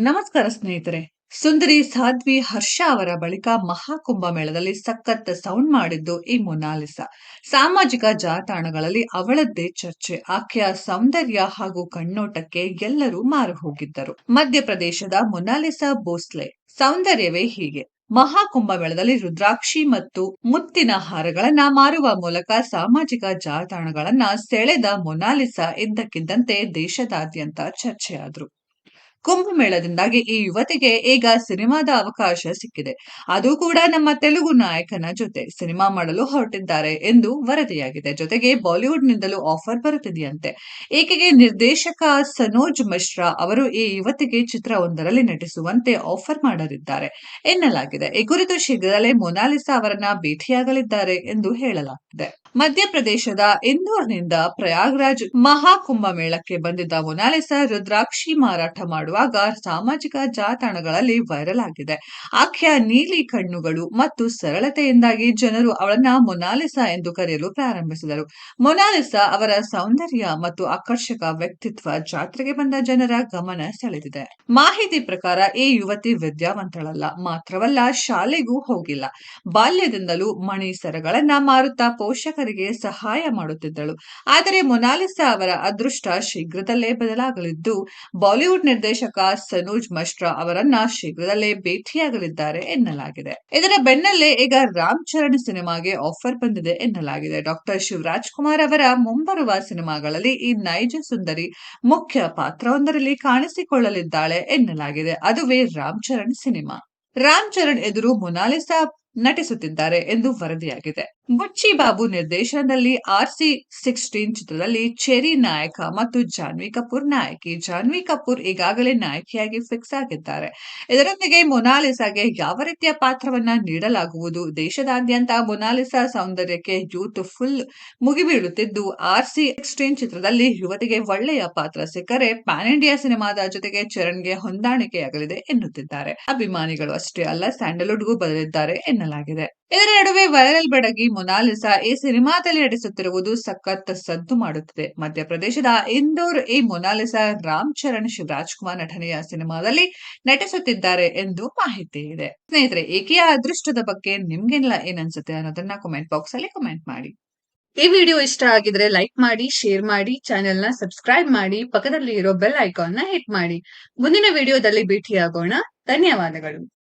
ನಮಸ್ಕಾರ ಸ್ನೇಹಿತರೆ. ಸುಂದರಿ ಸಾಧ್ವಿ ಹರ್ಷ ಅವರ ಬಳಿಕ ಮಹಾಕುಂಭ ಮೇಳದಲ್ಲಿ ಸಖತ್ ಸೌಂಡ್ ಮಾಡಿದ್ದು ಈ ಮೊನಾಲಿಸಾ. ಸಾಮಾಜಿಕ ಜಾಲತಾಣಗಳಲ್ಲಿ ಅವಳದ್ದೇ ಚರ್ಚೆ. ಆಕೆಯ ಸೌಂದರ್ಯ ಹಾಗೂ ಕಣ್ಣೋಟಕ್ಕೆ ಎಲ್ಲರೂ ಮಾರು ಹೋಗಿದ್ದರು. ಮಧ್ಯಪ್ರದೇಶದ ಮೊನಾಲಿಸಾ ಬೋಸ್ಲೆ ಸೌಂದರ್ಯವೇ ಹೀಗೆ. ಮಹಾಕುಂಭ ಮೇಳದಲ್ಲಿ ರುದ್ರಾಕ್ಷಿ ಮತ್ತು ಮುತ್ತಿನ ಹಾರಗಳನ್ನ ಮಾರುವ ಮೂಲಕ ಸಾಮಾಜಿಕ ಜಾಲತಾಣಗಳನ್ನ ಸೆಳೆದ ಮೊನಾಲಿಸಾ ಇದ್ದಕ್ಕಿದ್ದಂತೆ ದೇಶದಾದ್ಯಂತ ಚರ್ಚೆಯಾದ್ರು. ಕುಂಭಮೇಳದಿಂದಾಗಿ ಈ ಯುವತಿಗೆ ಈಗ ಸಿನಿಮಾದ ಅವಕಾಶ ಸಿಕ್ಕಿದೆ. ಅದು ಕೂಡ ನಮ್ಮ ತೆಲುಗು ನಾಯಕನ ಜೊತೆ ಸಿನಿಮಾ ಮಾಡಲು ಹೊರಟಿದ್ದಾರೆ ಎಂದು ವರದಿಯಾಗಿದೆ. ಜೊತೆಗೆ ಬಾಲಿವುಡ್ ನಿಂದಲೂ ಆಫರ್ ಬರುತ್ತಿದೆಯಂತೆ. ಈಕೆಗೆ ನಿರ್ದೇಶಕ ಸನೋಜ್ ಮಿಶ್ರಾ ಅವರು ಈ ಯುವತಿಗೆ ಚಿತ್ರವೊಂದರಲ್ಲಿ ನಟಿಸುವಂತೆ ಆಫರ್ ಮಾಡಲಿದ್ದಾರೆ ಎನ್ನಲಾಗಿದೆ. ಈ ಕುರಿತು ಶೀಘ್ರದಲ್ಲೇ ಮೊನಾಲಿಸಾ ಅವರನ್ನ ಭೇಟಿಯಾಗಲಿದ್ದಾರೆ ಎಂದು ಹೇಳಲಾಗಿದೆ. ಮಧ್ಯಪ್ರದೇಶದ ಇಂದೋರ್ನಿಂದ ಪ್ರಯಾಗ್ರಾಜ್ ಮಹಾಕುಂಭ ಮೇಳಕ್ಕೆ ಬಂದಿದ್ದ ಮೊನಾಲಿಸಾ ರುದ್ರಾಕ್ಷಿ ಮಾರಾಟ ಮಾಡುವಾಗ ಸಾಮಾಜಿಕ ಜಾಲತಾಣಗಳಲ್ಲಿ ವೈರಲ್ ಆಗಿದೆ. ಆಕೆಯ ನೀಲಿ ಕಣ್ಣುಗಳು ಮತ್ತು ಸರಳತೆಯಿಂದಾಗಿ ಜನರು ಅವಳನ್ನ ಮೊನಾಲಿಸಾ ಎಂದು ಕರೆಯಲು ಪ್ರಾರಂಭಿಸಿದರು. ಮೊನಾಲಿಸಾ ಅವರ ಸೌಂದರ್ಯ ಮತ್ತು ಆಕರ್ಷಕ ವ್ಯಕ್ತಿತ್ವ ಜಾತ್ರೆಗೆ ಬಂದ ಜನರ ಗಮನ ಸೆಳೆದಿದೆ. ಮಾಹಿತಿ ಪ್ರಕಾರ ಈ ಯುವತಿ ವಿದ್ಯಾವಂತಳಲ್ಲ, ಮಾತ್ರವಲ್ಲ ಶಾಲೆಗೂ ಹೋಗಿಲ್ಲ. ಬಾಲ್ಯದಿಂದಲೂ ಮಣಿ ಸರಗಳನ್ನ ಮಾರುತ್ತಾ ಪೋಷಕರಿಗೆ ಸಹಾಯ ಮಾಡುತ್ತಿದ್ದಳು. ಆದರೆ ಮೊನಾಲಿಸಾ ಅವರ ಅದೃಷ್ಟ ಶೀಘ್ರದಲ್ಲೇ ಬದಲಾಗಲಿದ್ದು, ಬಾಲಿವುಡ್ ನಿರ್ದೇಶಕ ಸನೂಜ್ ಮಶ್ರಾ ಅವರನ್ನ ಶೀಘ್ರದಲ್ಲೇ ಭೇಟಿಯಾಗಲಿದ್ದಾರೆ ಎನ್ನಲಾಗಿದೆ. ಇದರ ಬೆನ್ನಲ್ಲೇ ಈಗ ರಾಮ್ ಚರಣ್ ಸಿನಿಮಾಗೆ ಆಫರ್ ಬಂದಿದೆ ಎನ್ನಲಾಗಿದೆ. ಡಾಕ್ಟರ್ ಶಿವರಾಜ್ ಕುಮಾರ್ ಅವರ ಮುಂಬರುವ ಸಿನಿಮಾಗಳಲ್ಲಿ ಈ ನೈಜ ಸುಂದರಿ ಮುಖ್ಯ ಪಾತ್ರವೊಂದರಲ್ಲಿ ಕಾಣಿಸಿಕೊಳ್ಳಲಿದ್ದಾಳೆ ಎನ್ನಲಾಗಿದೆ. ಅದುವೇ ರಾಮ್ ಚರಣ್ ಸಿನಿಮಾ. ರಾಮ್ ಚರಣ್ ಎದುರು ಮೊನಾಲಿಸಾ ನಟಿಸುತ್ತಿದ್ದಾರೆ ಎಂದು ವರದಿಯಾಗಿದೆ. ಬುಚ್ಚಿ ಬಾಬು ನಿರ್ದೇಶನದಲ್ಲಿ ಆರ್ ಸಿ ಸಿಕ್ಸ್ಟೀನ್ ಚಿತ್ರದಲ್ಲಿ ಚೆರಿ ನಾಯಕ ಮತ್ತು ಜಾನ್ವಿ ಕಪೂರ್ ನಾಯಕಿ. ಜಾನ್ವಿ ಕಪೂರ್ ಈಗಾಗಲೇ ನಾಯಕಿಯಾಗಿ ಫಿಕ್ಸ್ ಆಗಿದ್ದಾರೆ. ಇದರೊಂದಿಗೆ ಮೊನಾಲಿಸಾಗೆ ಯಾವ ರೀತಿಯ ಪಾತ್ರವನ್ನ ನೀಡಲಾಗುವುದು? ದೇಶದಾದ್ಯಂತ ಮೊನಾಲಿಸಾ ಸೌಂದರ್ಯಕ್ಕೆ ಯೂತ್ ಫುಲ್ ಮುಗಿಬೀಳುತ್ತಿದ್ದು ಆರ್ ಸಿ ಸಿಕ್ಸ್ಟೀನ್ ಚಿತ್ರದಲ್ಲಿ ಯುವತಿಗೆ ಒಳ್ಳೆಯ ಪಾತ್ರ ಸಿಕ್ಕರೆ ಪ್ಯಾನ್ ಇಂಡಿಯಾ ಸಿನಿಮಾದ ಜೊತೆಗೆ ಚರಣ್ಗೆ ಹೊಂದಾಣಿಕೆಯಾಗಲಿದೆ ಎನ್ನುತ್ತಿದ್ದಾರೆ. ಅಭಿಮಾನಿಗಳು ಅಷ್ಟೇ ಅಲ್ಲ, ಸ್ಯಾಂಡಲ್ವುಡ್ಗೂ ಬದಲಿದ್ದಾರೆ ಎನ್ನಲಾಗಿದೆ. ಇದರ ನಡುವೆ ವೈರಲ್ ಬಡಗಿ ಮೊನಾಲಿಸಾ ಈ ಸಿನಿಮಾದಲ್ಲಿ ನಟಿಸುತ್ತಿರುವುದು ಸಖತ್ ಸದ್ದು ಮಾಡುತ್ತಿದೆ. ಮಧ್ಯಪ್ರದೇಶದ ಇಂದೋರ್ ಈ ಮೊನಾಲಿಸಾ ರಾಮ್ ಚರಣ್ ಶಿವರಾಜ್ ಕುಮಾರ್ ನಟನೆಯ ಸಿನಿಮಾದಲ್ಲಿ ನಟಿಸುತ್ತಿದ್ದಾರೆ ಎಂದು ಮಾಹಿತಿ ಇದೆ. ಸ್ನೇಹಿತರೆ, ಏಕೆಯ ಅದೃಷ್ಟದ ಬಗ್ಗೆ ನಿಮ್ಗೆಲ್ಲ ಏನನ್ಸುತ್ತೆ ಅನ್ನೋದನ್ನ ಕಮೆಂಟ್ ಬಾಕ್ಸ್ ಅಲ್ಲಿ ಕಮೆಂಟ್ ಮಾಡಿ. ಈ ವಿಡಿಯೋ ಇಷ್ಟ ಆಗಿದ್ರೆ ಲೈಕ್ ಮಾಡಿ ಶೇರ್ ಮಾಡಿ ಚಾನೆಲ್ನ ಸಬ್ಸ್ಕ್ರೈಬ್ ಮಾಡಿ ಪಕ್ಕದಲ್ಲಿ ಇರೋ ಬೆಲ್ ಐಕಾನ್ನ ಹಿಟ್ ಮಾಡಿ. ಮುಂದಿನ ವಿಡಿಯೋದಲ್ಲಿ ಭೇಟಿಯಾಗೋಣ. ಧನ್ಯವಾದಗಳು.